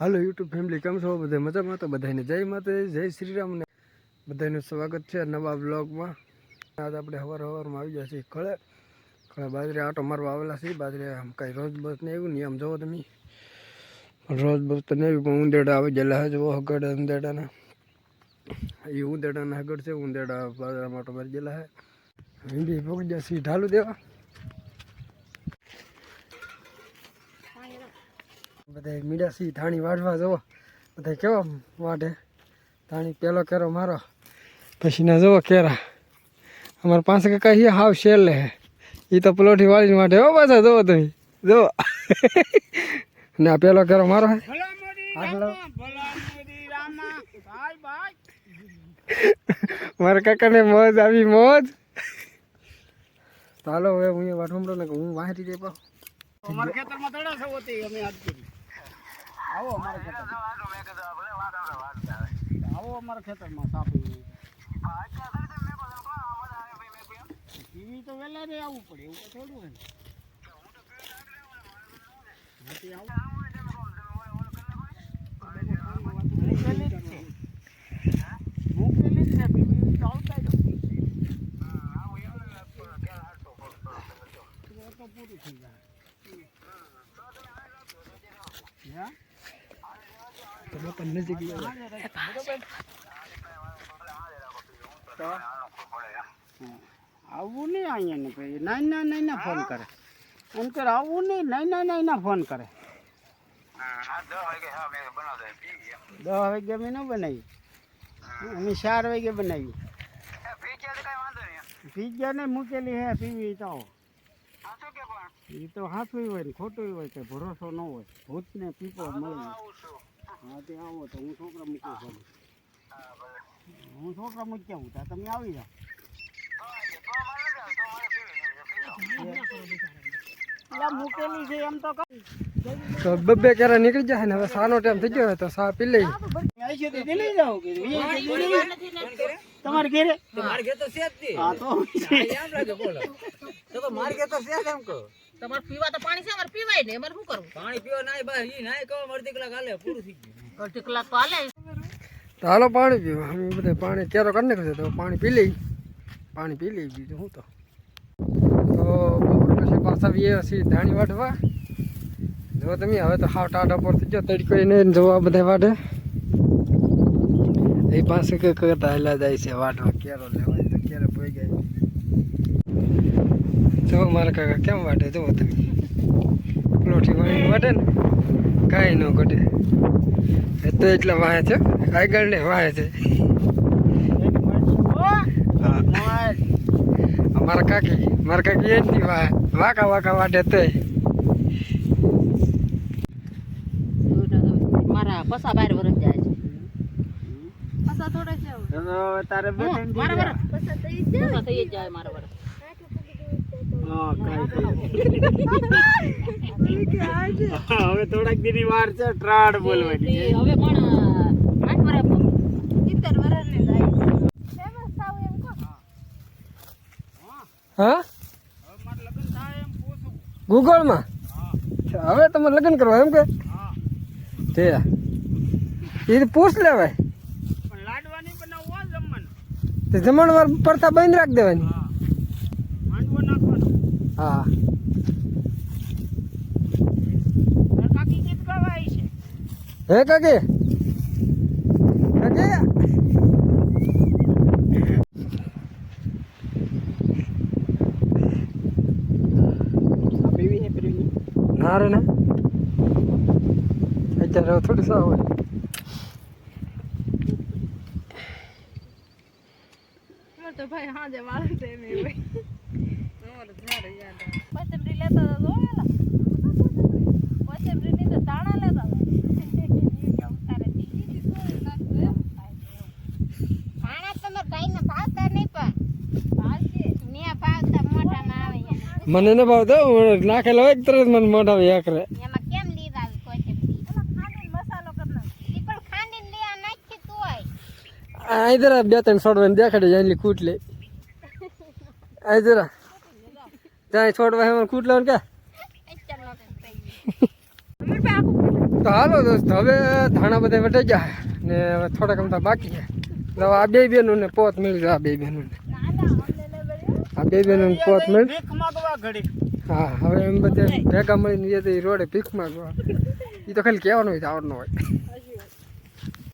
હાલો YouTube family, કેમ છો બધા? મજામાં તો બધાને જય માતે જય શ્રી રામને બધાનું સ્વાગત છે નવા બ્લોગમાં આજે આપણે હવાર હવારમાં આવી ગયા છીએ ખળે. ખળે બાજરે આટો મારવા આવેલા છીએ. બાજરે આમ કાંઈ રોજ બસ ને આવ્યું નહીં આમ જોવો તમે. રોજ બસ તો નહીં પણ ઉંદેડા આવી ગયેલા છે જો હગડ ઉંદેડાના. એ ઉંદેડાના હગડ છે, ઉંદેડા બાજરામાં આટો મારી ગયેલા છે. હિન્દી પકડી ગયા છીએ ઢાલું દેવા. બધા મીડા સી ધાણી વાઢવા જવો. બધા કેવો વાઢે? ધાણી પેલો કેરો મારો. પછી ના જવો કેરા. અમારે પાસે કાકા hier હાવ શેલે હે. એ તો પલોઠી વાળીને વાઢે. હો પાછા જવો તમે. જો ને આ પેલો કેરો મારો હે. મારા કાકાને મોજ આવી, મોજ. હાલો હવે હું વાઠુંડો ને હું વાહરી જઈ પાછું. અમારા ખેતરમાં તળા છે અમે આજ કરી આવો અમારા ખેતર આવો અમારા ખેતરમાં સાપી. ટીવી તો વહેલા રે આવવું પડે એવું થોડું હોય ને. આવું આવો. મૂકેલી જ છે. મૂકેલી જ છે ટીવી તો આવતા જ હોય. એ તો પૂરું થઈ જાય હા તો બાપા નજીક લઈ આવો. નહીં અહીંયા ને ભાઈ. નાઈ ના નાઈ ના ફોન કરે. એમ કે આવવું નહીં, નાઈ ના નાઈ ના ફોન કરે. દસ વાગે અમે ન બનાવી અમે ચાર વાગે બનાવી પીઝા ને મૂકેલી હે, પીવી તો. એ તો હાથું હોય ને ખોટું હોય કે ભરોસો ન હોય. ભૂત ને પીપો મળે. હા તે આવો તો હું છોકરા મૂકી છું હું છોકરા મૂકી આવું ત્યાં તમે આવી જાઓ. મૂકેલી તો બબ્બે કેરા નીકળી જાય ને હવે સાનો ટાઈમ થઈ ગયો તો સા પી લઈ. અહીંથી તો દિલ્હી જાઓ કે અહીંથી દિલ્હી? તમારે ઘેરે? હા તો તમારે પીવા તો પાણી છે અમારે પીવાય ને અમારે શું કરવું? પાણી પીવા નાય બા ઈ નાય કહો અડધી કલાક હાલે પૂરું થઈ ગયું. અડધી કલાક તો હાલે. તો હાલો પાણી પીવા. અમે બધે પાણી કેરો કરી નાખ્યો તો પાણી પી લઈ. પાણી પી લઈ બીજું શું તો. તો બપોર પછી પાછા આવીએ છીએ ધાણી વાઢવા. જો તમે હવે તો હાવ ટાટા પર થઈ ગયો તડકો નહીં જોવા બધા વાઢે. એ પાસે કે કરતા હેલા જાય છે વાઢવા કેરો લેવાય તો ક્યારે પોઈ ગયા જો મારા કાકા કેમ વાટે જુઓ તમે. પ્લોઠી વાળી વાટે ને કાંઈ ન ઘટે. એ તો એટલા વાહે છે આગળ ને વાહે છે. મારા કાકી મારા કાકી એ જ નહીં વાહે. વાકા વાકા વાટે તો. મારા પસા બાર વરસ જાય છે. પસા થોડા છે તારે બે મારા રહ્યા. પસા થઈ જ જાય મારા વરસ. હવે થોડાક દીની વાર છે ટ્રાડ બોલવાની હવે પણ આઠ વર્ષ સિત્તેર વર્ષ ને જાય હા હવે મારે લગ્ન થાય એમ પૂછું. ગૂગલમાં? હવે તમારે લગ્ન કરવા એમ કે? હા. તે એ તો પૂછ લેવાય. પણ લાડવાની બનાવવું જમવાનું. તે જમણવાર પડતા બંધ રાખી દેવાની. હા. હે કાકી? કાકી. ના રે ના. અત્યારે થોડી સા હોય. તો ભાઈ હાજે મારે તો એમ હોય. કોથમરી લેતા હતા જોયેલા કોથમરી ની તો દાણા લેતા મને ન ભાવતો નાખેલો હોય તરત મને મોઢા એક રે એમાં કેમ લીધા આવી કોથમીર? ખાંડીને મસાલો કરી નાખ ઈ પણ ખાંડીને લેવા નાખી તું હોય આ જરા બે ત્રણ છોડવાને દેખાડે જાય એટલી કૂટ લે આ જરા ત્યાં છોડવા એમાં લેવાનું કે તો હાલો દોસ્ત, હવે ધાણા બધા વટાઈ ગયા ને થોડાક અમતા બાકી છે. તો આ બે બેનું ને પોત મળી જાય આ બે બેનું આ બે બેનું પોત મળી હા, હવે એમ બધે ભેગા મળીને જે રોડે ભીખ માંગવા. એ તો ખાલી કહેવાનું હોય આવડનું હોય.